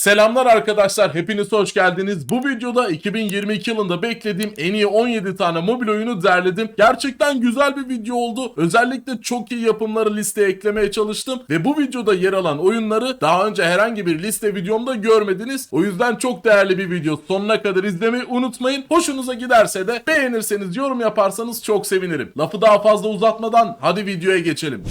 Selamlar arkadaşlar, hepiniz hoş geldiniz. Bu videoda 2022 yılında beklediğim en iyi 17 tane mobil oyunu derledim. Gerçekten güzel bir video oldu. Özellikle çok iyi yapımları listeye eklemeye çalıştım ve bu videoda yer alan oyunları daha önce herhangi bir liste videomda görmediniz. O yüzden çok değerli bir video. Sonuna kadar izlemeyi unutmayın. Hoşunuza giderse de beğenirseniz, yorum yaparsanız çok sevinirim. Lafı daha fazla uzatmadan hadi videoya geçelim.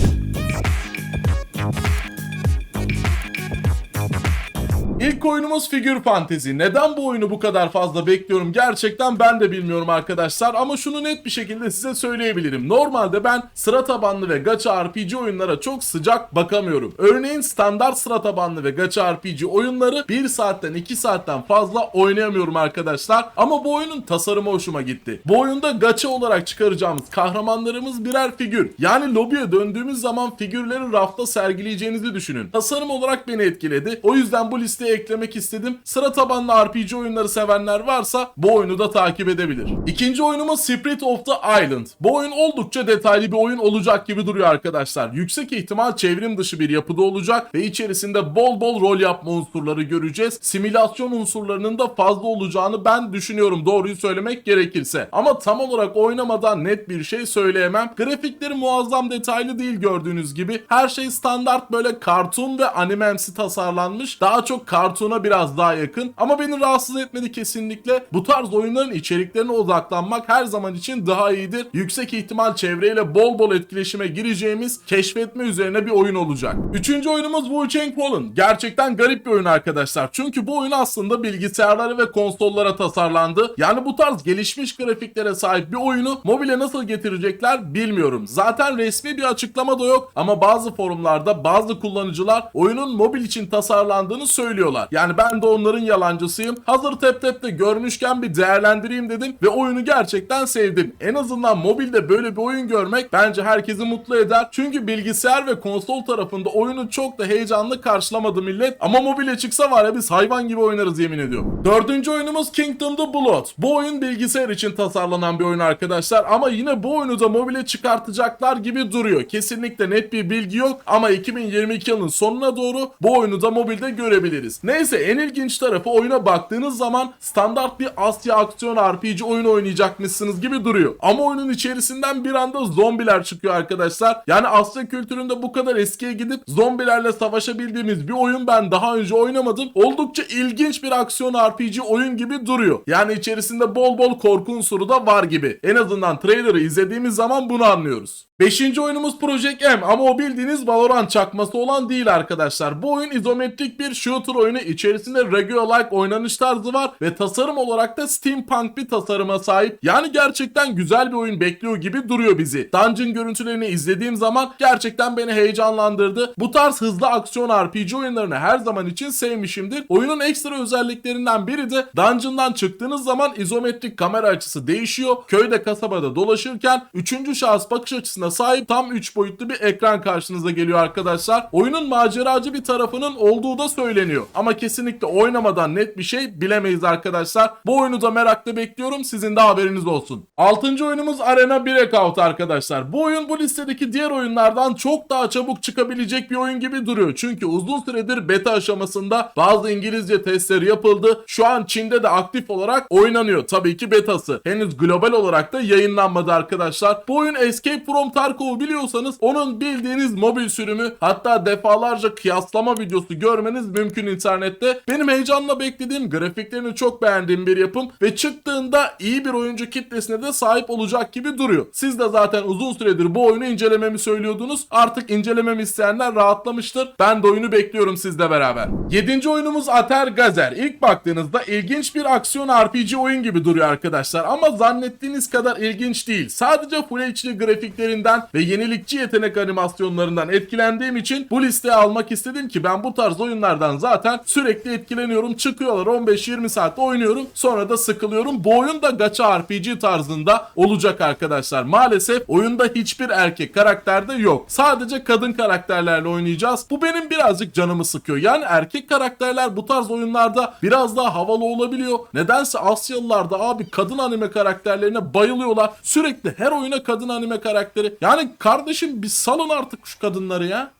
İlk oyunumuz figür fantezi. Neden bu oyunu bu kadar fazla bekliyorum gerçekten ben de bilmiyorum arkadaşlar ama şunu net bir şekilde size söyleyebilirim. Normalde ben sıra tabanlı ve gacha RPG oyunlara çok sıcak bakamıyorum. Örneğin standart sıra tabanlı ve gacha RPG oyunları 1 saatten 2 saatten fazla oynayamıyorum arkadaşlar. Ama bu oyunun tasarımı hoşuma gitti. Bu oyunda gacha olarak çıkaracağımız kahramanlarımız birer figür. Yani lobiye döndüğümüz zaman figürleri rafta sergileyeceğinizi düşünün. Tasarım olarak beni etkiledi. O yüzden bu listeye eklemek istedim. Sıra tabanlı RPG oyunları sevenler varsa bu oyunu da takip edebilir. İkinci oyunumuz Spirit of the Island. Bu oyun oldukça detaylı bir oyun olacak gibi duruyor arkadaşlar. Yüksek ihtimal çevrim dışı bir yapıda olacak ve içerisinde bol bol rol yapma unsurları göreceğiz. Simülasyon unsurlarının da fazla olacağını ben düşünüyorum doğruyu söylemek gerekirse. Ama tam olarak oynamadan net bir şey söyleyemem. Grafikleri muazzam detaylı değil gördüğünüz gibi. Her şey standart böyle kartun ve animemsi tasarlanmış. Daha çok kartuna biraz daha yakın. Ama beni rahatsız etmedi kesinlikle. Bu tarz oyunların içeriklerine odaklanmak her zaman için daha iyidir. Yüksek ihtimal çevreyle bol bol etkileşime gireceğimiz keşfetme üzerine bir oyun olacak. Üçüncü oyunumuz Wu-Chang Fallen. Gerçekten garip bir oyun arkadaşlar. Çünkü bu oyun aslında bilgisayarlara ve konsollara tasarlandı. Yani bu tarz gelişmiş grafiklere sahip bir oyunu mobile nasıl getirecekler bilmiyorum. Zaten resmi bir açıklama da yok ama bazı forumlarda bazı kullanıcılar oyunun mobil için tasarlandığını söylüyorlar. Yani ben de onların yalancısıyım. Hazır tep tep'te görmüşken bir değerlendireyim dedim ve oyunu gerçekten sevdim. En azından mobilde böyle bir oyun görmek bence herkesi mutlu eder. Çünkü bilgisayar ve konsol tarafında oyunu çok da heyecanlı karşılamadı millet. Ama mobile çıksa var ya biz hayvan gibi oynarız yemin ediyorum. Dördüncü oyunumuz Kingdom the Blood. Bu oyun bilgisayar için tasarlanan bir oyun arkadaşlar ama yine bu oyunu da mobile çıkartacaklar gibi duruyor. Kesinlikle net bir bilgi yok ama 2022 yılının sonuna doğru bu oyunu da mobilde görebiliriz. Neyse en ilginç tarafı oyuna baktığınız zaman standart bir Asya aksiyon RPG oyun oynayacakmışsınız gibi duruyor. Ama oyunun içerisinden bir anda zombiler çıkıyor arkadaşlar. Yani Asya kültüründe bu kadar eskiye gidip zombilerle savaşabildiğimiz bir oyun ben daha önce oynamadım. Oldukça ilginç bir aksiyon RPG oyun gibi duruyor. Yani içerisinde bol bol korku unsuru da var gibi. En azından trailer'ı izlediğimiz zaman bunu anlıyoruz. Beşinci oyunumuz Project M ama o bildiğiniz Valorant çakması olan değil arkadaşlar. Bu oyun izometrik bir shooter oyunu içerisinde regular-like oynanış tarzı var ve tasarım olarak da steampunk bir tasarıma sahip. Yani gerçekten güzel bir oyun bekliyor gibi duruyor bizi. Dungeon görüntülerini izlediğim zaman gerçekten beni heyecanlandırdı. Bu tarz hızlı aksiyon RPG oyunlarını her zaman için sevmişimdir. Oyunun ekstra özelliklerinden biri de Dungeon'dan çıktığınız zaman izometrik kamera açısı değişiyor. Köyde kasabada dolaşırken 3. şahıs bakış açısına sahip tam 3 boyutlu bir ekran karşınıza geliyor arkadaşlar. Oyunun maceracı bir tarafının olduğu da söyleniyor. Ama kesinlikle oynamadan net bir şey bilemeyiz arkadaşlar. Bu oyunu da merakla bekliyorum. Sizin de haberiniz olsun. 6. oyunumuz Arena Breakout arkadaşlar. Bu oyun bu listedeki diğer oyunlardan çok daha çabuk çıkabilecek bir oyun gibi duruyor. Çünkü uzun süredir beta aşamasında bazı İngilizce testleri yapıldı. Şu an Çin'de de aktif olarak oynanıyor. Tabii ki betası. Henüz global olarak da yayınlanmadı arkadaşlar. Bu oyun Escape from Tarkov'u biliyorsanız onun bildiğiniz mobil sürümü hatta defalarca kıyaslama videosu görmeniz mümkün internette. Benim heyecanla beklediğim grafiklerini çok beğendiğim bir yapım ve çıktığında iyi bir oyuncu kitlesine de sahip olacak gibi duruyor. Siz de zaten uzun süredir bu oyunu incelememi söylüyordunuz. Artık incelememi isteyenler rahatlamıştır. Ben de oyunu bekliyorum sizle beraber. 7. oyunumuz Ater Gazer. İlk baktığınızda ilginç bir aksiyon RPG oyun gibi duruyor arkadaşlar ama zannettiğiniz kadar ilginç değil. Sadece Full HD grafiklerinden ve yenilikçi yetenek animasyonlarından etkilendiğim için bu listeye almak istedim ki ben bu tarz oyunlardan zaten sürekli etkileniyorum. Çıkıyorlar 15-20 saat oynuyorum sonra da sıkılıyorum. Bu oyun da gacha RPG tarzında olacak arkadaşlar. Maalesef oyunda hiçbir erkek karakterde yok. Sadece kadın karakterlerle oynayacağız. Bu benim birazcık canımı sıkıyor. Yani erkek karakterler bu tarz oyunlarda biraz daha havalı olabiliyor. Nedense Asyalılar da abi kadın anime karakterlerine bayılıyorlar. Sürekli her oyuna kadın anime karakteri. Yani kardeşim bir salın artık şu kadınları ya.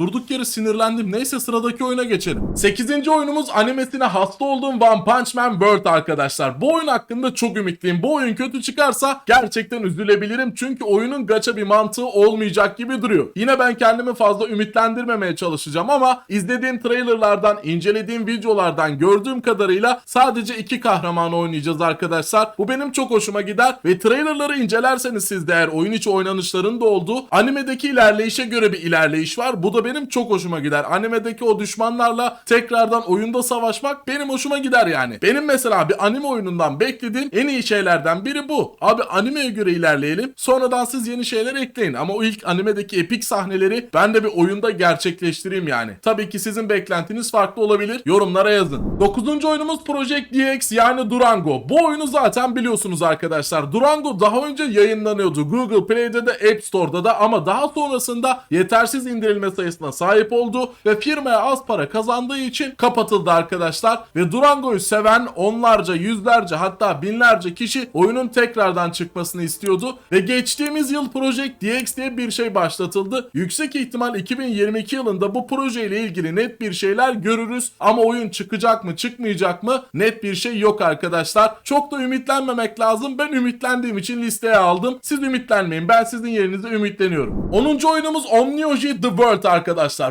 Durduk yere sinirlendim. Neyse sıradaki oyuna geçelim. 8. oyunumuz animesine hasta olduğum One Punch Man World arkadaşlar. Bu oyun hakkında çok ümitliyim. Bu oyun kötü çıkarsa gerçekten üzülebilirim. Çünkü oyunun gacha bir mantığı olmayacak gibi duruyor. Yine ben kendimi fazla ümitlendirmemeye çalışacağım ama izlediğim trailerlardan, incelediğim videolardan gördüğüm kadarıyla sadece iki kahraman oynayacağız arkadaşlar. Bu benim çok hoşuma gider ve trailerları incelerseniz siz de eğer oyun içi oynanışların da olduğu animedeki ilerleyişe göre bir ilerleyiş var. Bu da benim çok hoşuma gider. Animedeki o düşmanlarla tekrardan oyunda savaşmak benim hoşuma gider yani. Benim mesela bir anime oyunundan beklediğim en iyi şeylerden biri bu. Abi animeye göre ilerleyelim. Sonradan siz yeni şeyler ekleyin. Ama o ilk animedeki epik sahneleri ben de bir oyunda gerçekleştireyim yani. Tabii ki sizin beklentiniz farklı olabilir. Yorumlara yazın. 9. oyunumuz Project DX yani Durango. Bu oyunu zaten biliyorsunuz arkadaşlar. Durango daha önce yayınlanıyordu. Google Play'de de App Store'da da ama daha sonrasında yetersiz indirilme sayısına sahip oldu ve firmaya az para kazandığı için kapatıldı arkadaşlar. Ve Durango'yu seven onlarca, yüzlerce hatta binlerce kişi oyunun tekrardan çıkmasını istiyordu ve geçtiğimiz yıl Project DX diye bir şey başlatıldı. Yüksek ihtimal 2022 yılında bu projeyle ilgili net bir şeyler görürüz ama oyun çıkacak mı, çıkmayacak mı net bir şey yok arkadaşlar. Çok da ümitlenmemek lazım. Ben ümitlendiğim için listeye aldım. Siz ümitlenmeyin. Ben sizin yerinize ümitleniyorum. 10. oyunumuz Omnioji The World arkadaşlar.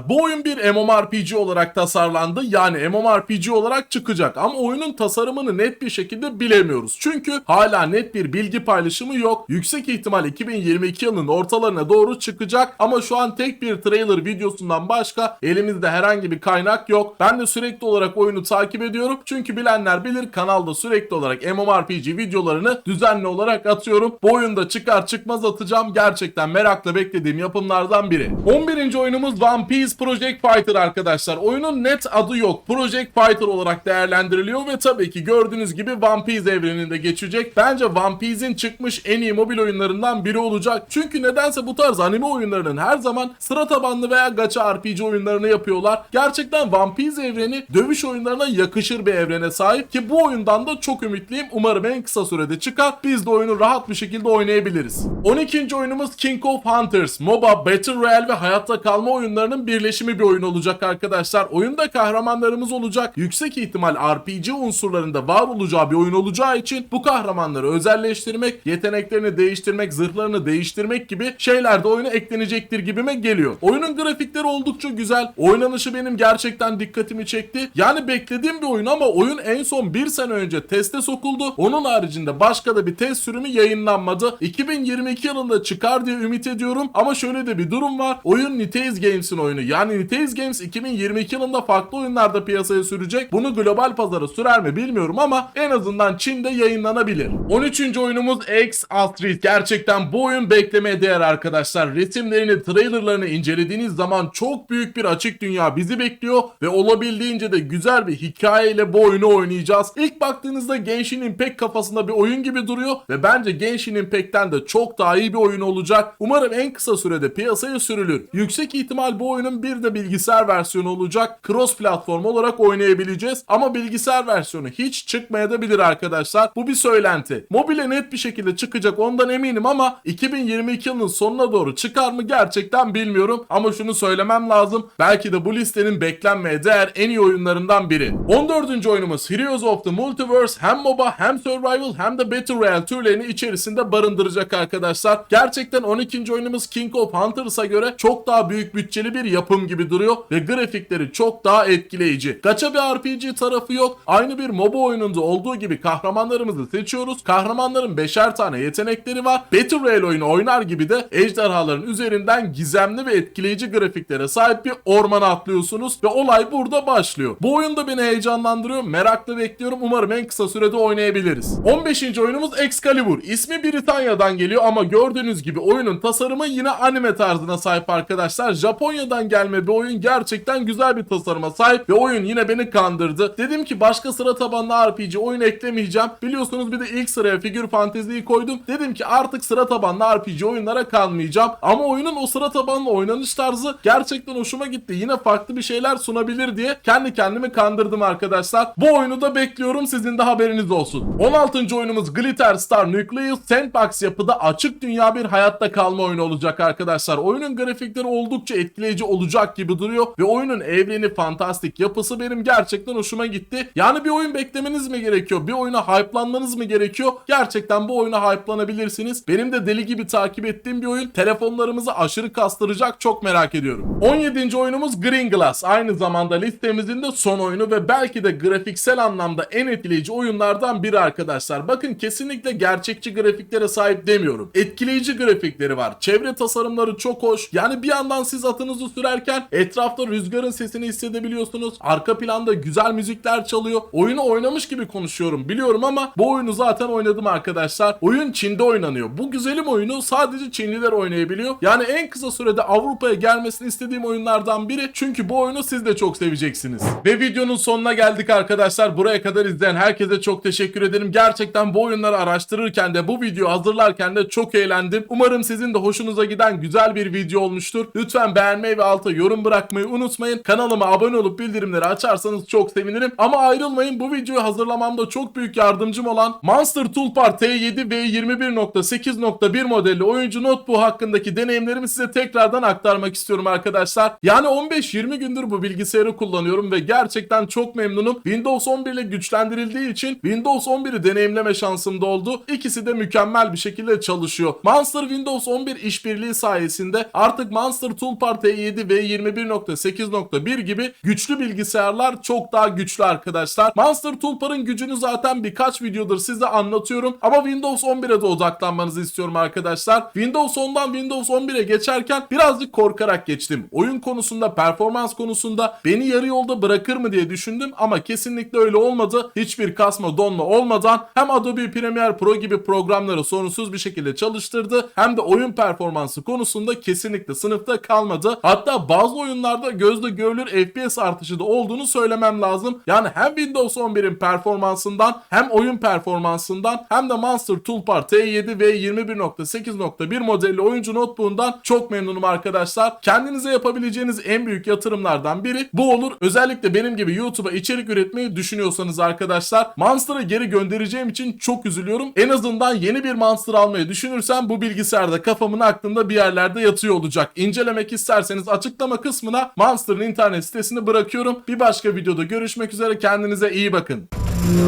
Bu oyun bir MMORPG olarak tasarlandı. Yani MMORPG olarak çıkacak ama oyunun tasarımını net bir şekilde bilemiyoruz. Çünkü hala net bir bilgi paylaşımı yok. Yüksek ihtimal 2022 yılının ortalarına doğru çıkacak ama şu an tek bir trailer videosundan başka elimizde herhangi bir kaynak yok. Ben de sürekli olarak oyunu takip ediyorum. Çünkü bilenler bilir kanalda sürekli olarak MMORPG videolarını düzenli olarak atıyorum. Bu oyunda çıkar çıkmaz atacağım. Gerçekten merakla beklediğim yapımlardan biri. 11. oyunumuz One Piece Project Fighter arkadaşlar. Oyunun net adı yok. Project Fighter olarak değerlendiriliyor ve tabii ki gördüğünüz gibi One Piece evreninde geçecek. Bence One Piece'in çıkmış en iyi mobil oyunlarından biri olacak. Çünkü nedense bu tarz anime oyunlarının her zaman sıra tabanlı veya gacha RPG oyunlarını yapıyorlar. Gerçekten One Piece evreni dövüş oyunlarına yakışır bir evrene sahip ki bu oyundan da çok ümitliyim. Umarım en kısa sürede çıkar. Biz de oyunu rahat bir şekilde oynayabiliriz. 12. oyunumuz King of Hunters. MOBA, Battle Royale ve hayatta kalma oyunlarının birleşimi bir oyun olacak arkadaşlar. Oyunda kahramanlarımız olacak. Yüksek ihtimal RPG unsurlarında var olacağı bir oyun olacağı için bu kahramanları özelleştirmek, yeteneklerini değiştirmek, zırhlarını değiştirmek gibi şeyler de oyuna eklenecektir gibime geliyor. Oyunun grafikleri oldukça güzel. Oynanışı benim gerçekten dikkatimi çekti. Yani beklediğim bir oyun ama oyun en son bir sene önce teste sokuldu. Onun haricinde başka da bir test sürümü yayınlanmadı. 2022 yılında çıkar diye ümit ediyorum ama şöyle de bir durum var. Oyun Niteis Games'in oyunu. Yani Niteis Games 2022 yılında farklı oyunlarda piyasaya sürecek. Bunu global pazara sürer mi bilmiyorum ama en azından Çin'de yayınlanabilir. 13. oyunumuz X Astrid. Gerçekten bu oyun beklemeye değer arkadaşlar. Resimlerini, trailerlarını incelediğiniz zaman çok büyük bir açık dünya bizi bekliyor ve olabildiğince de güzel bir hikayeyle bu oyunu oynayacağız. İlk baktığınızda Genshin Impact kafasında bir oyun gibi duruyor ve bence Genshin Impact'ten de çok daha iyi bir oyun olacak. Umarım en kısa sürede piyasaya sürülür. Yüksek ihtimal bu oyunun bir de bilgisayar versiyonu olacak. Cross platform olarak oynayabileceğiz ama bilgisayar versiyonu hiç çıkmayabilir arkadaşlar. Bu bir söylenti. Mobile net bir şekilde çıkacak ondan eminim ama 2022 yılının sonuna doğru çıkar mı gerçekten bilmiyorum. Ama şunu söylemem lazım. Belki de bu listenin beklenmeye değer en iyi oyunlarından biri. 14. oyunumuz Heroes of the Multiverse hem MOBA hem Survival hem de Battle Royale türlerini içerisinde barındıracak arkadaşlar. Gerçekten 12. oyunumuz King of Hunters'a göre çok daha büyük bütçeli bir yapım gibi duruyor ve grafikleri çok daha etkileyici. Gacha bir RPG tarafı yok. Aynı bir MOBA oyununda olduğu gibi kahramanlarımızı seçiyoruz. Kahramanların beşer tane yetenekleri var. Battle Royale oyunu oynar gibi de ejderhaların üzerinden gizemli ve etkileyici grafiklere sahip bir ormana atlıyorsunuz ve olay burada başlıyor. Bu oyun da beni heyecanlandırıyor. Merakla bekliyorum. Umarım en kısa sürede oynayabiliriz. 15. oyunumuz Excalibur. İsmi Britanya'dan geliyor ama gördüğünüz gibi oyunun tasarımı yine anime tarzına sahip arkadaşlar. Japonya'dan gelme bir oyun gerçekten güzel bir tasarıma sahip ve oyun yine beni kandırdı. Dedim ki başka sıra tabanlı RPG oyun eklemeyeceğim. Biliyorsunuz bir de ilk sıraya figür fanteziyi koydum. Dedim ki artık sıra tabanlı RPG oyunlara kalmayacağım. Ama oyunun o sıra tabanlı oynanış tarzı gerçekten hoşuma gitti. Yine farklı bir şeyler sunabilir diye kendi kendimi kandırdım arkadaşlar. Bu oyunu da bekliyorum sizin de haberiniz olsun. 16. oyunumuz Glitter Star Nucleus Sandbox yapıda açık dünya bir hayatta kalma oyunu olacak arkadaşlar. Oyunun grafikleri oldukça etkileyici olacak gibi duruyor ve oyunun evreni fantastik yapısı benim gerçekten hoşuma gitti. Yani bir oyun beklemeniz mi gerekiyor? Bir oyuna hype'lanmanız mı gerekiyor? Gerçekten bu oyuna hype'lanabilirsiniz. Benim de deli gibi takip ettiğim bir oyun. Telefonlarımızı aşırı kastıracak çok merak ediyorum. 17. oyunumuz Green Glass. Aynı zamanda listemizin de son oyunu ve belki de grafiksel anlamda en etkileyici oyunlardan biri arkadaşlar. Bakın kesinlikle gerçekçi grafiklere sahip demiyorum. Etkileyici grafikleri var. Çevre tasarımları çok hoş. Yani bir yandan siz atınızı sürerken etrafta rüzgarın sesini hissedebiliyorsunuz. Arka planda güzel müzikler çalıyor. Oyunu oynamış gibi konuşuyorum biliyorum ama bu oyunu zaten oynadım arkadaşlar. Oyun Çin'de oynanıyor. Bu güzelim oyunu sadece Çinliler oynayabiliyor. Yani en kısa sürede Avrupa'ya gelmesini istediğim oyunlardan biri. Çünkü bu oyunu siz de çok seveceksiniz. Ve videonun sonuna geldik arkadaşlar. Buraya kadar izleyen herkese çok teşekkür ederim. Gerçekten bu oyunları araştırırken de bu videoyu hazırlarken de çok eğlendim. Umarım sizin de hoşunuza giden güzel bir video olmuştur. Lütfen beğenmeyi ve alta yorum bırakmayı unutmayın. Kanalıma abone olup bildirimleri açarsanız çok sevinirim. Ama ayrılmayın bu videoyu hazırlamamda çok büyük yardımcım olan Monster Toolbar T7 v 21.8.1 modelli oyuncu notebook hakkındaki deneyimlerimi size tekrardan aktarmak istiyorum arkadaşlar. Yani 15-20 gündür bu bilgisayarı kullanıyorum ve gerçekten çok memnunum. Windows 11 ile güçlendirildiği için Windows 11'i deneyimleme şansım da oldu. İkisi de mükemmel bir şekilde çalışıyor. Monster Windows 11 işbirliği sayesinde artık Monster Toolbar T7 ve 21.8.1 gibi güçlü bilgisayarlar çok daha güçlü arkadaşlar. Monster Toolbar'ın gücünü zaten birkaç videodur size anlatıyorum ama Windows 11'e de odaklanmanızı istiyorum arkadaşlar. Windows 10'dan Windows 11'e geçerken birazcık korkarak geçtim. Oyun konusunda, performans konusunda beni yarı yolda bırakır mı diye düşündüm ama kesinlikle öyle olmadı. Hiçbir kasma donma olmadan hem Adobe Premiere Pro gibi programları sorunsuz bir şekilde çalıştırdı hem de oyun performansı konusunda kesinlikle sınıfta kalmadı. Hatta bazı oyunlarda gözle görülür FPS artışı da olduğunu söylemem lazım. Yani hem Windows 11'in performansından hem oyun performansından hem de Monster Toolbar T7 ve 21.8.1 modelli oyuncu notebook'undan çok memnunum arkadaşlar. Kendinize yapabileceğiniz en büyük yatırımlardan biri bu olur. Özellikle benim gibi YouTube'a içerik üretmeyi düşünüyorsanız arkadaşlar Monster'ı geri göndereceğim için çok üzülüyorum. En azından yeni bir Monster almayı düşünürsem bu bilgisayarda kafamın aklında bir yerlerde yatıyor olacak. İncelemek isterseniz açıklama kısmına Monster'ın internet sitesini bırakıyorum. Bir başka videoda görüşmek üzere. Kendinize iyi bakın.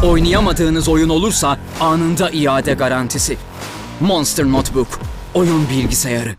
Oynayamadığınız oyun olursa anında iade garantisi. Monster Notebook. Oyun bilgisayarı.